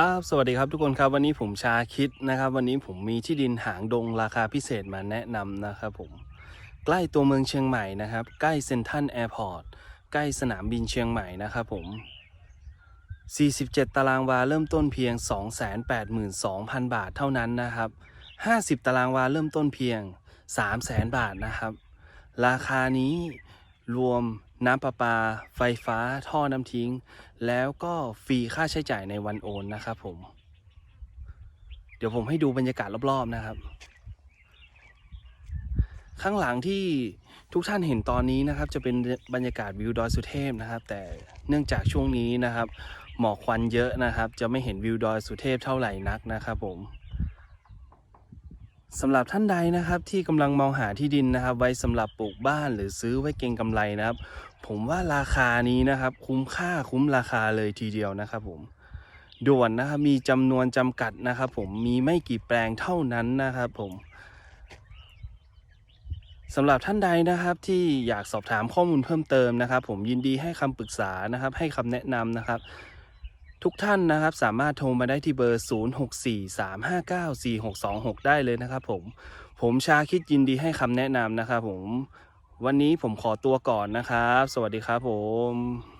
ครับสวัสดีครับทุกคนครับวันนี้ผมชาคิดนะครับ วันนี้ผมมีที่ดินหางดงราคาพิเศษมาแนะนำนะครับผมใกล้ตัวเมืองเชียงใหม่นะครับ ใกล้เซ็นทรัลแอร์พอร์ตใกล้สนามบินเชียงใหม่นะครับผม 47 ตารางวาเริ่มต้นเพียง 282,000 บาทเท่านั้นนะครับ 50 ตารางวาเริ่มต้นเพียง 300,000 บาทนะครับ ราคานี้ รวมน้ำประปา ไฟฟ้า ท่อน้ำทิ้ง แล้วก็ฟรีค่าใช้จ่ายในวันโอนนะครับผม เดี๋ยวผมให้ดูบรรยากาศรอบๆนะครับ ข้างหลังที่ทุกท่านเห็นตอนนี้นะครับ จะเป็นบรรยากาศวิวดอยสุเทพนะครับ แต่เนื่องจากช่วงนี้นะครับ หมอกควันเยอะนะครับ จะไม่เห็นวิวดอยสุเทพเท่าไหร่นักนะครับผม สำหรับท่านใดนะครับที่กำลังมองหาที่ดินนะครับ ไว้สำหรับปลูกบ้านหรือซื้อไว้เก็งกำไรนะครับ ผมว่าราคานี้นะครับ คุ้มค่าคุ้มราคาเลยทีเดียวนะครับผมด่วนนะครับมีจำนวนจำกัดนะครับ ผมมีไม่กี่แปลงเท่านั้นนะครับผมสำหรับท่านใดนะครับที่อยากสอบถามข้อมูลเพิ่มเติมนะครับ ผมยินดีให้คำปรึกษานะครับ ให้คำแนะนำนะครับ ทุกท่านนะครับสามารถโทรมาได้ที่เบอร์ 0643594626 ได้เลยนะครับผม ผมชาคิดยินดีให้คำแนะนำนะครับผม วันนี้ผมขอตัวก่อนนะครับ สวัสดีครับผม